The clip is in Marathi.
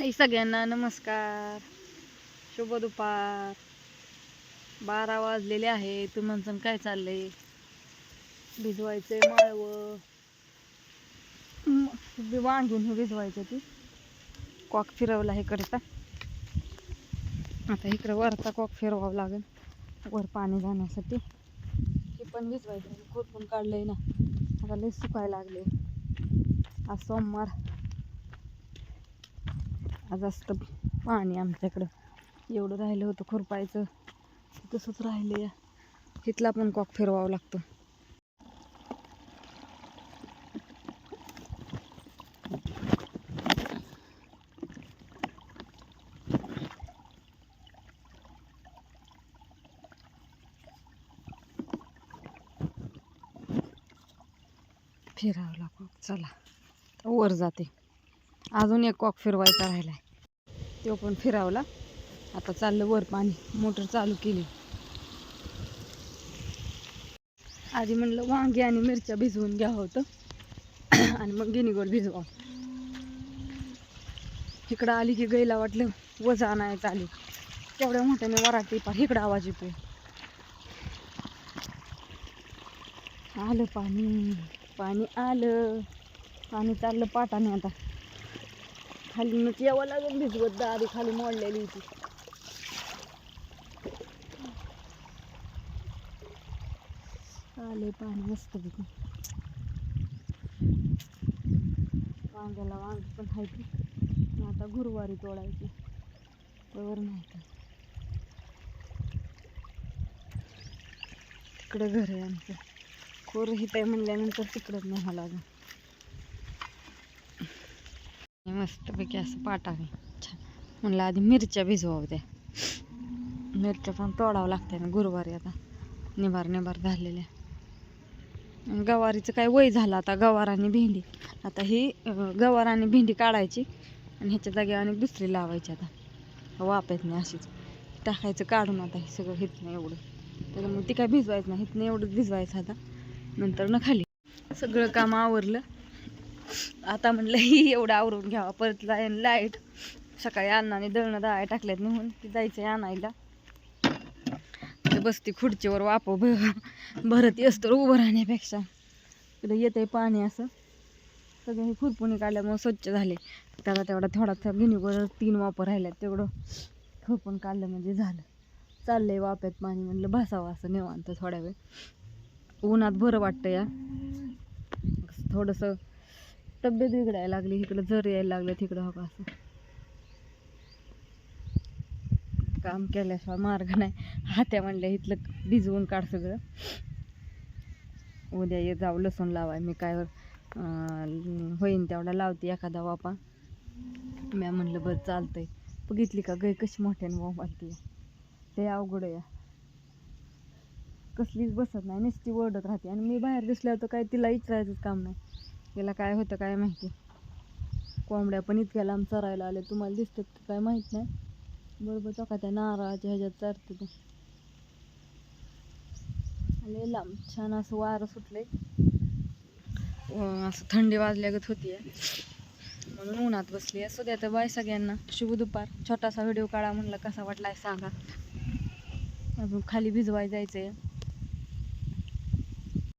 हाय सगळ्यांना नमस्कार. शुभ दुपार. बारा वाजलेले आहे तुमचं काय चाललंय? भिजवायचंय माळव. म- वांगून हे भिजवायचं ती. कॉक फिरवला हे करता आता इकडं वरचा कॉक फिरवावं लागेल. वर पाणी जाण्यासाठी. हे पण भिजवायचं. खोटून काढलंय ना. आता लय सुकायला लागले आज सोमवार. आज असतं पाणी आमच्याकडं. एवढं राहिलं होतं खुरपायचं. तसंच राहिलं या. तिथला पण कॉक फिरवावं लागतं. फिरावं कॉक चला वर जाते. अजून एक कॉक फिरवायचा राहिलाय. तो पण फिरावला. आता चाललं वर पाणी. मोटर चालू केली. आधी म्हणलं वांगी आणि मिरच्या भिजवून घ्यावं होतं. आणि मग गिनीगोल भिजवा इकडं आली की गैला वाटलं वजा आणायचं आली तेवढ्या मोठ्याने वराटी पा इकडं आवाज येतोय. आलं पाणी. पाणी आलं. पाणी चाललं पाटाने आता. खाली यावं लागेल भिजवत दारी खाली मोडलेली होती. आले पाणी मस्त पैकी. वांग्याला वांग पण खायची आता गुरुवारी तोडायची. त्यावर नाही का तिकडे घर आहे आमचं. खोर हिताय म्हणल्यानंतर तिकडंच न्यावं लागेल. मस्तपैकी असं पाटावे छान. म्हणलं आधी मिरच्या भिजवावं त्या. मिरच्या पण तोडावं लागते ना गुरुवारी आता. निभार निभार झालेल्या. गवारीचं काय वय झालं आता गवार आणि भेंडी. आता ही गवार आणि भेंडी काढायची आणि ह्याच्या जागी आणि दुसरी लावायची आता. वापायत नाही अशीच. टाकायचं काढून आता हे सगळं हित नाही एवढं त्याच्यामुळे ती काय भिजवायचं नाही हिथनं एवढं भिजवायचं आता. नंतर ना खाली. सगळं काम आवरलं. आता म्हणलं ही एवढं आवरून घ्यावा. परत लाईन लाइट सकाळी अन्नाने दळणं दळाय टाकल्यात म्हणून ती जायचं आणायला. बसती खुर्चीवर वाप भ भरत येस तर उभं राहण्यापेक्षा. इकडं येतंय पाणी असं. सगळं हे खुरपुणी काढल्यामुळे स्वच्छ झाले. त्याला तेवढा थोडा गिनीवर तीन वापर राहिल्यात. तेवढं खुरपून काढलं म्हणजे झालं. चाललंय वाप्यात पाणी म्हणलं भासावं असं निवांत थोड्या वेळ. उन्हात बरं वाटतं या. थोडंसं तब्येत बिघडायला लागली इकडं जर यायला लागलं तिकडं हो का असं. काम केल्याशिवाय मार्ग नाही. हात्या म्हणल्या इथलं भिजवून काढ सगळं. उद्या ये जाऊ लसूण लावाय. मी काय होईन तेवढा लावते एखादा वापा. मी म्हणलं बरं चालतंय. बघितली का गई कशी मोठ्याने वापरते ते अवघड आहे कसलीच बसत नाही नुसती ओरडत राहते. आणि मी बाहेर दिसल्यावर तर काय तिला विचारायचंच काम नाही. याला काय होतं काय माहिती? कोंबड्या पण इतक्या लांब चरायला आल्या. तुम्हाला दिसतात काय माहीत नाही. बरोबर तो त्या नारळाच्या ह्याच्यात चरते ते. आले लांब छान असं वारं सुटले असं थंडी वाजल्यागत होती म्हणून उन्हात बसली असू द्या तर बाय सगळ्यांना. शुभ दुपार. छोटासा व्हिडिओ काढा म्हणलं कसा वाटला आहे सांगा. अजून खाली भिजवाय आहे